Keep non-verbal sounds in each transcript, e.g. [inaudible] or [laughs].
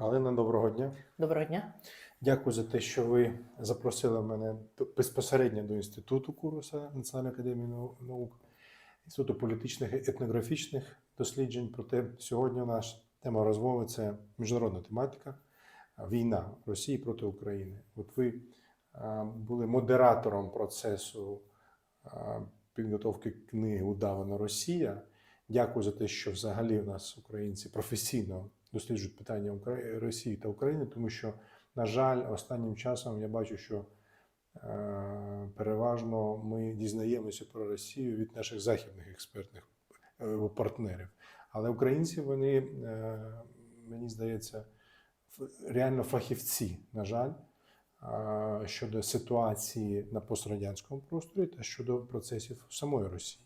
Галина, доброго дня. Доброго дня. Дякую за те, що ви запросили мене безпосередньо до інституту Куруса Національної академії нау- наук, інституту політичних і етнографічних досліджень. Проте сьогодні наша тема розмови це міжнародна тематика війна Росії проти України. От ви були модератором процесу підготовки книги Удавана Росія. Дякую за те, що взагалі у нас українці професійно досліджують питання Укра- Росії та України, тому що, на жаль, останнім часом я бачу, що е, переважно ми дізнаємося про Росію від наших західних експертних е, партнерів. Але українці, вони, е, мені здається, реально фахівці, на жаль, е, щодо ситуації на пострадянському просторі та щодо процесів самої Росії.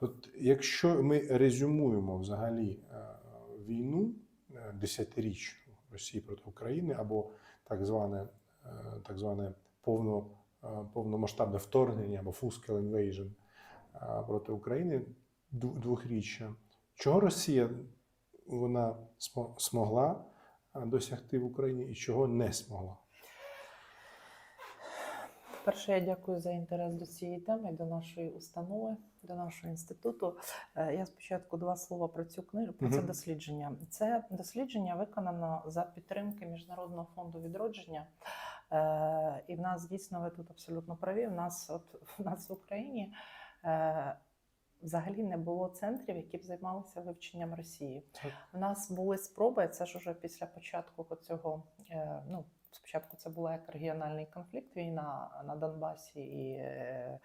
От якщо ми резюмуємо взагалі війну десятирічну Росії проти України або так зване, е, так зване повно, е, повномасштабне вторгнення або full-scale invasion е, проти України двохріччя, чого Росія вона смогла досягти в Україні і чого не змогла? Перше, я дякую за інтерес до цієї теми, до нашої установи, до нашого інституту. Е, Я спочатку два слова про цю книгу, про це дослідження. Це дослідження виконано за підтримки Міжнародного фонду відродження. Е, І в нас дійсно ви тут абсолютно праві. В нас, от [laughs] в нас в Україні. е, Взагалі не було центрів, які б займалися вивченням Росії. У нас були спроби. Це ж уже після початку цього. Ну спочатку це була як регіональний конфлікт, війна на Донбасі і е,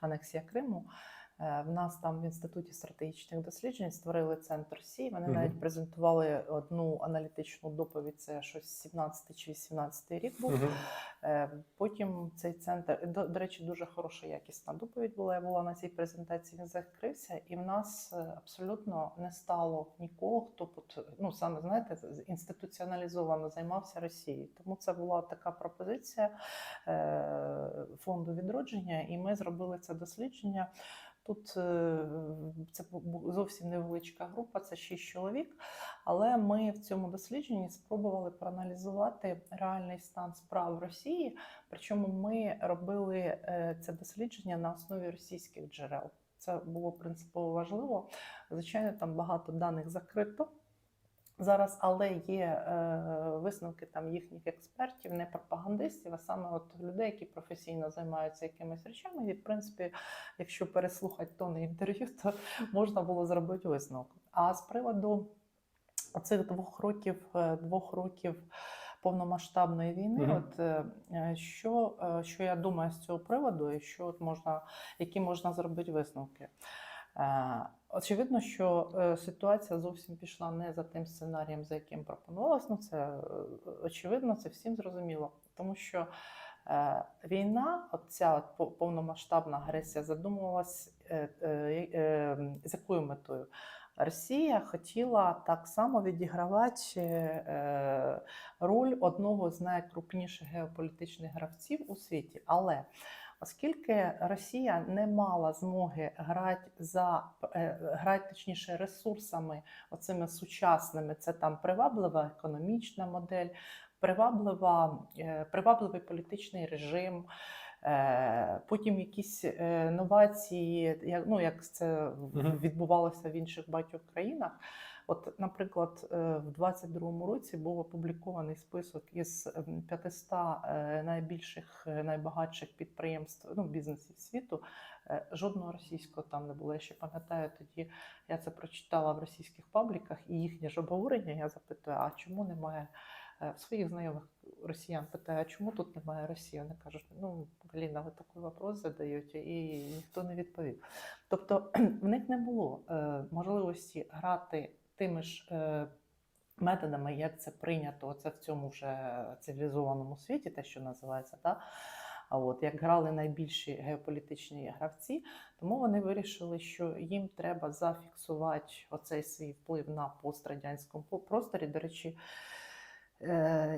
анексія Криму. Е, В нас там в інституті стратегічних досліджень створили центр Сі. Вони Мгм. навіть презентували одну аналітичну доповідь. Це щось 17 чи 18 рік був. Мгм. Е, Потім цей центр, до, до речі, дуже хороша якісна доповідь була. Я була на цій презентації, він закрився, і в нас е, абсолютно не стало нікого, хто от, ну саме знаєте, інституціоналізовано займався Росією. Тому це була така пропозиція фонду відродження, і ми зробили це дослідження. Тут е, це зовсім невеличка група, це 6 чоловік. Але ми в цьому дослідженні спробували проаналізувати реальний стан справ Росії. Причому ми робили е, це дослідження на основі російських джерел. Це було принципово важливо. Звичайно, там багато даних закрито. Зараз, але є е, висновки там їхніх експертів, не пропагандистів, а саме от людей, які професійно займаються якимись речами. І в принципі, якщо переслухати тони інтерв'ю, то можна було зробити висновок. А з приводу цих двох років, е, двох років повномасштабної війни, Мгм. от е, що, е, що я думаю з цього приводу, і що от можна, які можна зробити висновки. Е, Очевидно, що е, ситуація зовсім пішла не за тим сценарієм, за яким пропонувалось. Ну це е, очевидно, це всім зрозуміло, тому що війна, от ця по- повномасштабна агресія, задумувалась з якою метою? Росія хотіла так само відігравати е, роль одного з найкрупніших геополітичних гравців у світі. Але оскільки Росія не мала змоги грати за е, грати точніше ресурсами, оцими сучасними, це там приваблива економічна модель, приваблива, е, привабливий політичний режим. Е, Потім якісь е, новації, як, ну, як це відбувалося в інших багатьох країнах. От, наприклад, е, в 22-му році був опублікований список із ем, 500 е, найбільших, найбагатших підприємств, ну, бізнесів світу. Жодного російського там не було. Я ще пам'ятаю тоді, я це прочитала в російських пабліках, і їхнє ж обговорення. Я запитую, а чому немає е, своїх знайомих росіян? Питаю, а чому тут немає Росії? Вони кажуть, ну Галіна, ви такий вопрос задаєте, і ніхто не відповів. Тобто [clears throat] в них не було е, можливості грати тими ж. Е, Методами, як це прийнято, це в цьому вже цивілізованому світі, те, що називається, та а от як грали найбільші геополітичні гравці, тому вони вирішили, що їм треба зафіксувати оцей свій вплив на пострадянському просторі. До речі,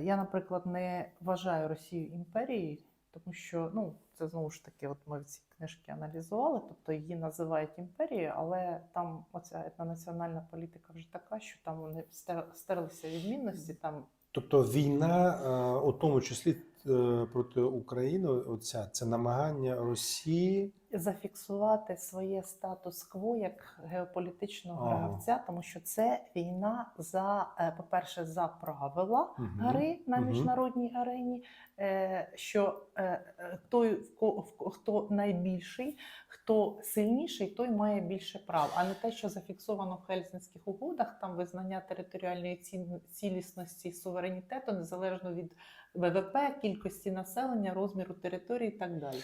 я, наприклад, не вважаю Росію імперією, тому що ну, це знову ж таки, от ми в цій книжки аналізували, тобто її називають імперією, але там оця етнонаціональна політика вже така, що там вони стер- стерлися відмінності. Там Тобто війна, е, у тому числі е, проти України, оця це намагання Росії. Зафіксувати своє статус-кво як геополітичного Ага. гравця, тому що це війна за, е, по-перше, за правила Мгм. гри на міжнародній арені, е, що е, той, хто найбільший, хто сильніший, той має більше прав, а не те, що зафіксовано в Хельсінських угодах, там визнання територіальної цілісності, суверенітету незалежно від ВВП, кількості населення, розміру території і так далі.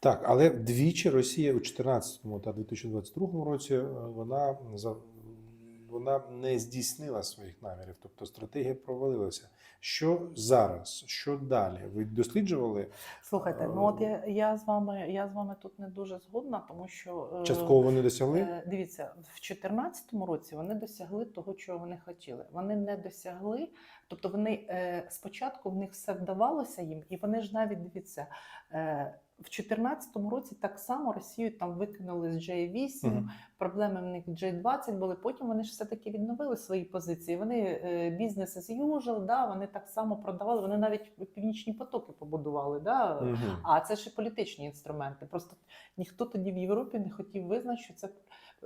Так, але двічі Росія у 2014 та 2022 році е, вона за вона не здійснила своїх намірів, тобто стратегія провалилася. Що зараз? Що далі? Ви досліджували Слухайте, ну от я, я з вами я з вами тут не дуже згодна, тому що е, частково вони досягли? е, дивіться, в 2014 році вони досягли того, чого вони хотіли. Вони не досягли, тобто вони е, спочатку в них все вдавалося їм, і вони ж навіть дивіться. В 2014 році так само Росію там викинули з J8, Мгм. проблеми в них J20 були. Потім вони ж все-таки відновили свої позиції. Вони бізнес as usual, да, вони так само продавали. Вони навіть північні потоки побудували. Да, Мгм. а це ж і політичні інструменти. Просто ніхто тоді в Європі не хотів визнати, що це,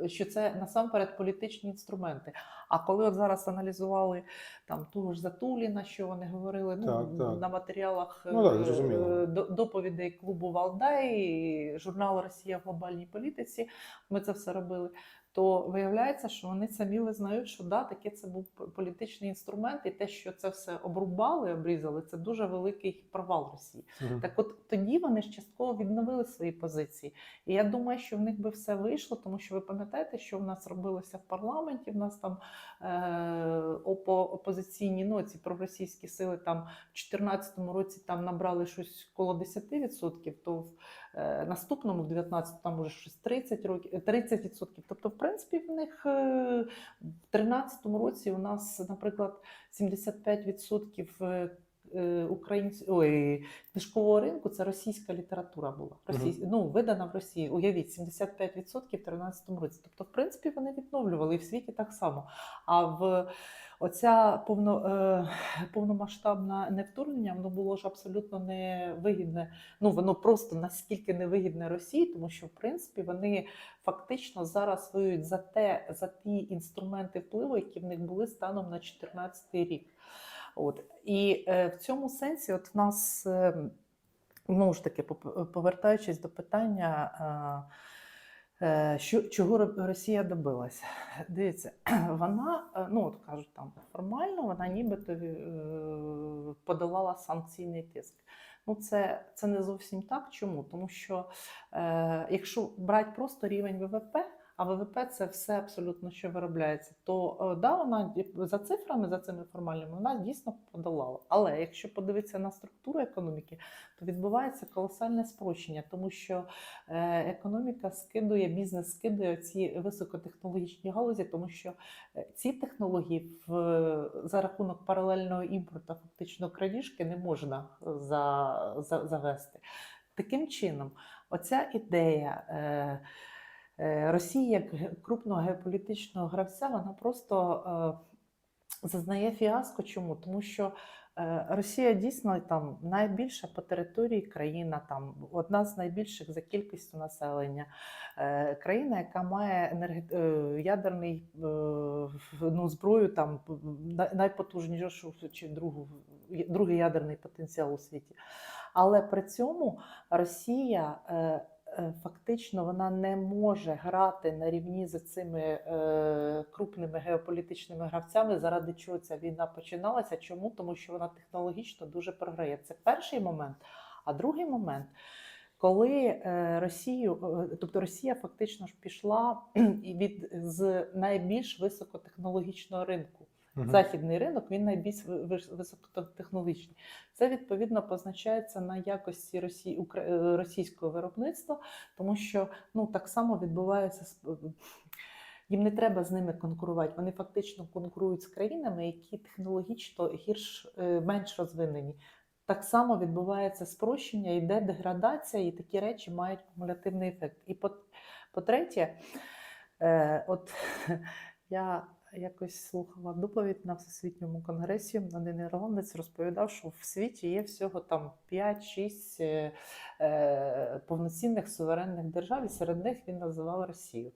що це насамперед політичні інструменти. А коли от зараз аналізували там того ж Затуліна, що вони говорили ну, Так, так. на матеріалах Ну, так, е, е, до- доповідей клубу Валдай, журналу Росія в глобальній політиці, ми це все робили. То виявляється, що вони самі визнають, що да, таке це був політичний інструмент, і те, що це все обрубали, обрізали, це дуже великий провал Росії. Мгм. Так от тоді вони ж частково відновили свої позиції. І я думаю, що в них би все вийшло, тому що ви пам'ятаєте, що в нас робилося в парламенті. В нас там е, опо, опозиційні ну, ці проросійські сили там в 2014 році там набрали щось коло 10%, то в наступному, в 19 там уже щось 30 років, 30%. Тобто, в принципі, в них е, в 2013 році у нас, наприклад, 75% е, е, українсь... Ой, книжкового ринку це російська література була. Російсь... Ну, видана в Росії. Уявіть, 75% в 2013 році. Тобто, в принципі, вони відновлювали і в світі так само. А в оця повно, е, повномасштабне невторгнення воно було ж абсолютно невигідне. Ну, воно просто наскільки невигідне Росії, тому що в принципі вони фактично зараз воюють за те, за ті інструменти впливу, які в них були станом на 2014 рік. От і е, в цьому сенсі, от в нас е, знову ж таки, повертаючись до питання, е, е, що, чого Ро- Росія добилася. Дивіться, [clears throat] вона, е, ну от кажуть, там формально вона нібито е, подолала санкційний тиск. Ну, це, це не зовсім так. Чому? Тому що е, якщо брати просто рівень ВВП, а ВВП це все абсолютно, що виробляється, то е, да, вона за цифрами, за цими формальними, вона дійсно подолала. Але якщо подивитися на структуру економіки, то відбувається колосальне спрощення, тому що е, економіка скидує, бізнес скидує ці високотехнологічні галузі, тому що е, ці технології в, за рахунок паралельного імпорту, фактично крадіжки, не можна за, за, завести. Таким чином, оця ідея. Е, Е, Росії як крупного геополітичного гравця, вона просто е, зазнає фіаско. Чому? Тому що е, Росія дійсно там найбільша по території країна, там одна з найбільших за кількістю населення, країна, яка має енерге- е, ядерний е, ну, зброю, там найпотужнішу чи другу, другий ядерний потенціал у світі. Але при цьому Росія. Е, Фактично вона не може грати на рівні з цими е, крупними геополітичними гравцями, заради чого ця війна починалася. Чому? Тому що вона технологічно дуже програє. Це перший момент. А другий момент, коли е, Росію, тобто Росія фактично ж пішла [clears throat] від з найбільш високотехнологічного ринку. Мгм. Західний ринок він найбільш ви- високотехнологічний. Це відповідно позначається на якості укра- е, російського виробництва, тому що ну так само відбувається з- їм не треба з ними конкурувати. Вони фактично конкурують з країнами, які технологічно гірш е, менш розвинені. так само відбувається спрощення, йде деградація, і такі речі мають кумулятивний ефект. І по- по-третє, е, от [laughs] я якось слухала доповідь на Всесвітньому конгресі. Один ірландець розповідав, що в світі є всього там 5-6 е, е, повноцінних суверенних держав, і серед них він називав Росію.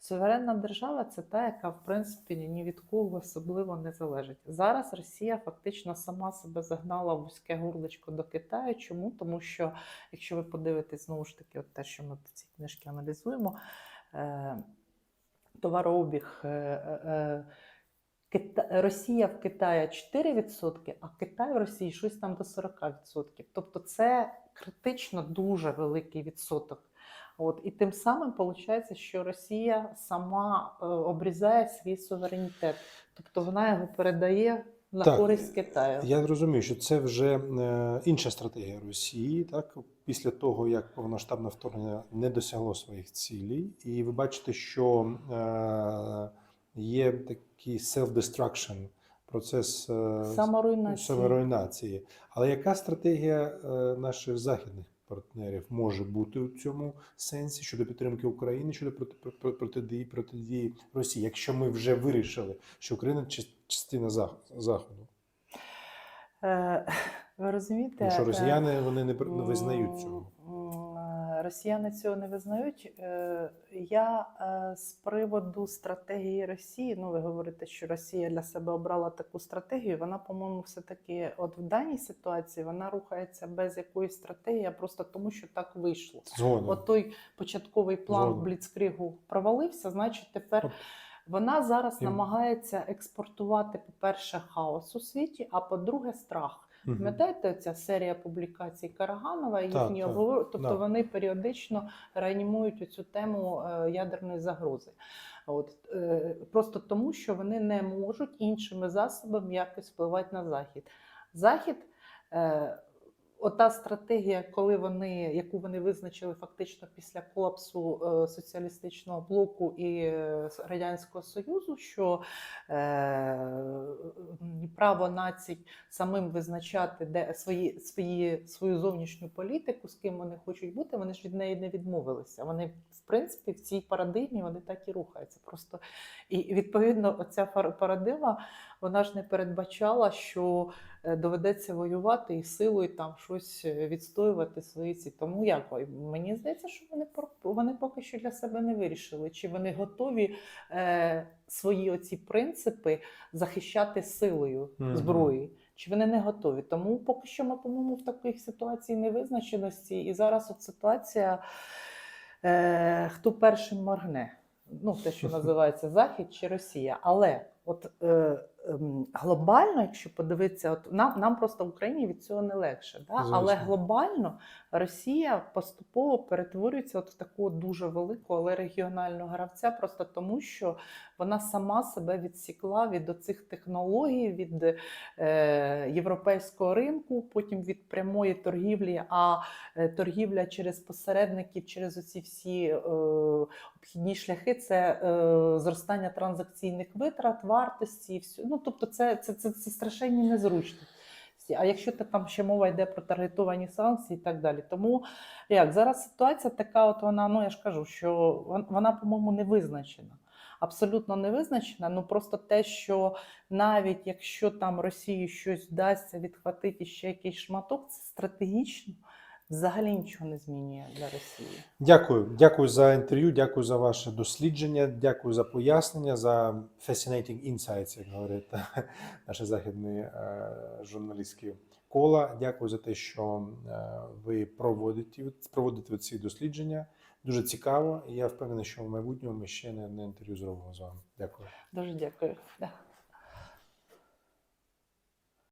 Суверенна держава це та, яка в принципі ні від кого особливо не залежить. Зараз Росія фактично сама себе загнала в вузьке горлечко до Китаю. Чому? Тому що, якщо ви подивитесь знову ж таки, от те, що ми в цій книжці аналізуємо, е, товарообіг. Е, е, е. Росія в Китаї 4%, а Китай в Росії щось там до 40%. Тобто це критично дуже великий відсоток. От, і тим самим виходить, що Росія сама обрізає свій суверенітет, тобто вона його передає на Так, користь Китаю. Я розумію, що це вже е, інша стратегія Росії, так після того як повноштабне вторгнення не досягло своїх цілей, і ви бачите, що е, є такий self-destruction, процес е, Саморуйнація. саморуйнації. Але яка стратегія е, наших західних партнерів може бути у цьому сенсі щодо підтримки України, щодо проти- проти- протидії протидії Росії, якщо ми вже вирішили, що Україна ча- частина Зах- заходу? Е, Ви розумієте? Тому що е, росіяни вони не визнають цього. Росіяни цього не визнають. Е, Я е, з приводу стратегії Росії, ну ви говорите, що Росія для себе обрала таку стратегію. Вона, по-моєму, все-таки, от в даній ситуації, вона рухається без якоїсь стратегії, а просто тому, що так вийшло. Згодом. От той початковий план Згоден. Бліцкригу провалився, значить, тепер вона зараз намагається експортувати, по-перше, хаос у світі, а по-друге, страх. Пам'ятаєте, ця серія публікацій Караганова Так, їхні так, обговор... Тобто так. вони періодично реанімують цю тему е, ядерної загрози. От е, просто тому, що вони не можуть іншими засобами якось впливати на захід. Захід. Ота стратегія, коли вони, яку вони визначили фактично після колапсу е, соціалістичного блоку і е, радянського союзу, що е, право націй самим визначати де свої, свої, свою зовнішню політику, з ким вони хочуть бути, вони ж від неї не відмовилися. Вони, в принципі, в цій парадигмі вони так і рухаються. Просто і відповідно, оця парадигма вона ж не передбачала, що е, доведеться воювати і силою там щось е, відстоювати свої ці. Тому як мені здається, що вони вони поки що для себе не вирішили, чи вони готові е, свої оці принципи захищати силою зброї. Чи вони не готові? Тому поки що ми, по-моєму, в такій ситуації невизначеності. І зараз от ситуація, е, хто першим моргне. Ну, те, що [laughs] називається Захід чи Росія. Але от е, глобально, якщо подивитися, от нам, нам просто в Україні від цього не легше. Да? Але глобально Росія поступово перетворюється от в таку дуже велику, але регіональну гравця, просто тому, що вона сама себе відсікла від оцих технологій, від е, європейського ринку, потім від прямої торгівлі, а е, торгівля через посередників, через оці всі е, обхідні шляхи це е, зростання транзакційних витрат, вартості і все. Ну, тобто, це, це, це, це страшенні незручності. А якщо та там ще мова йде про таргетовані санкції і так далі. Тому як зараз ситуація така, от вона, ну я ж кажу, що вона, по-моєму, не визначена. Абсолютно не визначена. Ну просто те, що навіть якщо там Росії щось вдасться відхватити ще якийсь шматок, це стратегічно взагалі нічого не змінює для Росії. Дякую, дякую за інтерв'ю, дякую за ваше дослідження, дякую за пояснення, за fascinating insights, як говорять [laughs] наші західні е, журналістські кола. Дякую за те, що е, ви проводите, проводите ці дослідження. Дуже цікаво. І я впевнений, що в майбутньому ми ще не одне інтерв'ю зробимо з вами. Дякую. Дуже дякую.